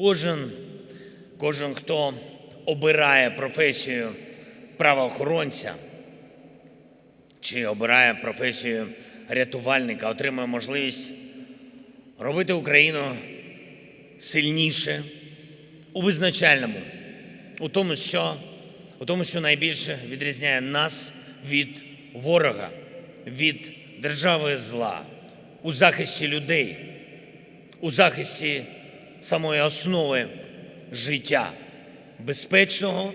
Кожен, кожен, хто обирає професію правоохоронця чи обирає професію рятувальника, отримує можливість робити Україну сильніше у визначальному, у тому, що, у тому, що найбільше відрізняє нас від ворога, від держави зла, у захисті людей, у захисті самої основи життя, безпечного,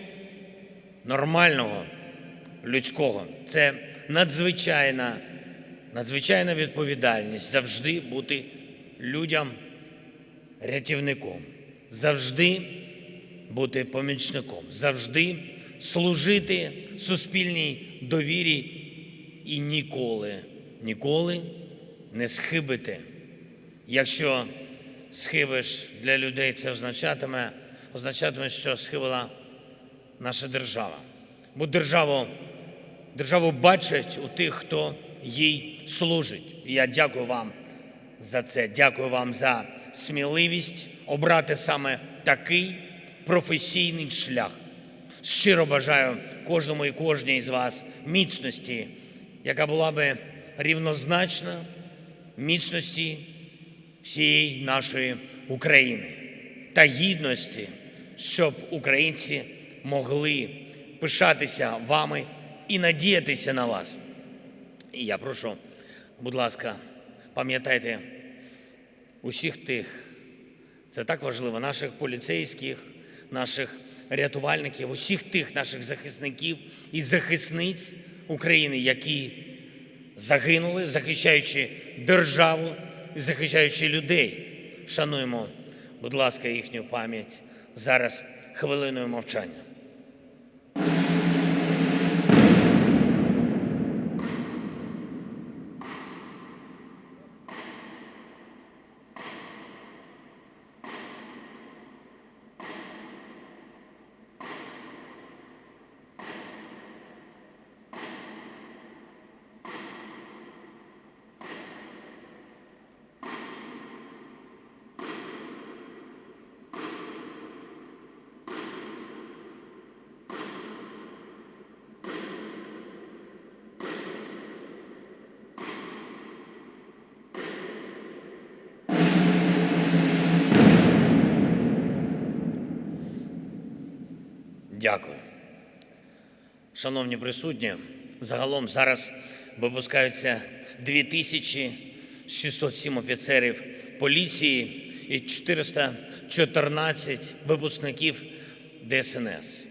нормального, людського. Це надзвичайна, надзвичайна відповідальність завжди бути людям рятівником, завжди бути помічником, завжди служити суспільній довірі і ніколи, ніколи не схибити. Якщо схибиш для людей, це означатиме, означатиме, що схибила наша держава. Бо державу, державу бачать у тих, хто їй служить. І я дякую вам за це. Дякую вам за сміливість обрати саме такий професійний шлях. Щиро бажаю кожному і кожній з вас міцності, яка була би рівнозначна міцності всієї нашої України та гідності, щоб українці могли пишатися вами і надіятися на вас. І я прошу, будь ласка, пам'ятайте усіх тих, це так важливо, наших поліцейських, наших рятувальників, усіх тих наших захисників і захисниць України, які загинули, захищаючи державу і захищаючи людей. Шануємо, будь ласка, їхню пам'ять зараз хвилиною мовчання. Дякую. Шановні присутні, загалом зараз випускаються 2607 офіцерів поліції і 414 випускників ДСНС.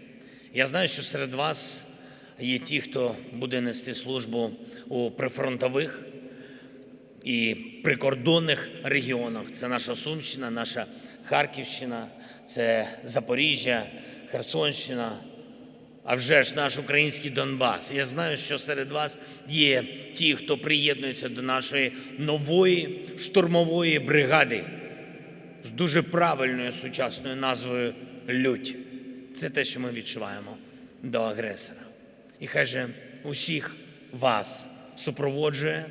Я знаю, що серед вас є ті, хто буде нести службу у прифронтових і прикордонних регіонах. Це наша Сумщина, наша Харківщина, це Запоріжжя, Херсонщина, а вже ж наш український Донбас. Я знаю, що серед вас є ті, хто приєднується до нашої нової штурмової бригади з дуже правильною сучасною назвою Лють. Це те, що ми відчуваємо до агресора. І хай же усіх вас супроводжує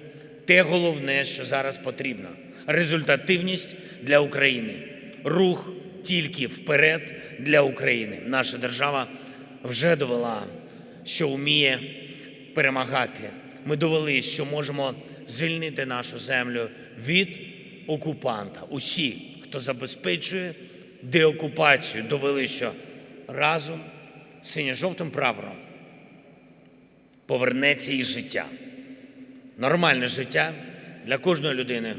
те головне, що зараз потрібно результативність для України, рух тільки вперед для України. Наша держава вже довела, що вміє перемагати. Ми довели, що можемо звільнити нашу землю від окупанта. Усі, хто забезпечує деокупацію, довели, що разом синьо-жовтим прапором повернеться і життя. Нормальне життя для кожної людини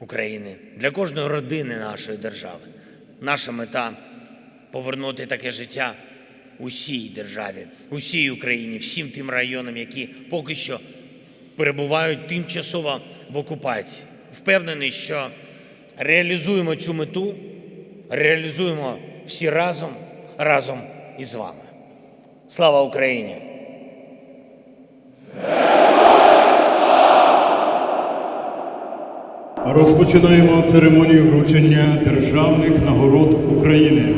України, для кожної родини нашої держави. Наша мета повернути таке життя усій державі, усій Україні, всім тим районам, які поки що перебувають тимчасово в окупації. Впевнений, що реалізуємо цю мету, реалізуємо всі разом, разом із вами. Слава Україні! Розпочинаємо церемонію вручення державних нагород України.